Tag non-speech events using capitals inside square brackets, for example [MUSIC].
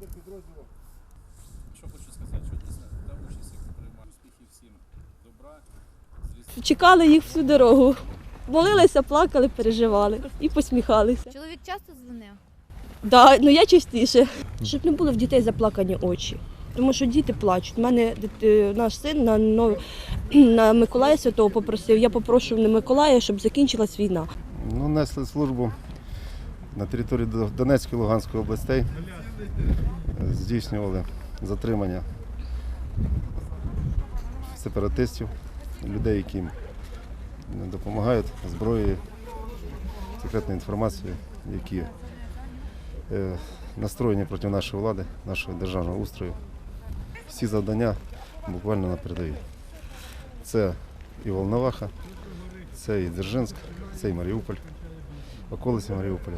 до підрозділу. Що хочу сказати, що дійсно там участь приймає успіхів всім добра. Чекали їх всю дорогу. Молилися, плакали, переживали і посміхалися. Чоловік часто дзвонив? Да, ну я частіше. Щоб не було в дітей заплакані очі. Тому що діти плачуть. У мене е, наш син на [CLEARS THROAT] на Миколая Святого попросив. Я попрошу на Миколая, щоб закінчилась війна. Ну, несли службу на території Донецької, Луганської областей. Здійснювали затримання сепаратистів, людей, які допомагають зброєю, секретною інформацією, які е, настроєні проти нашої влади, нашого державного устрою. Всі завдання буквально на передовій. Це і Волноваха, це і Дзержинськ, це і Маріуполь, околиці Маріуполя.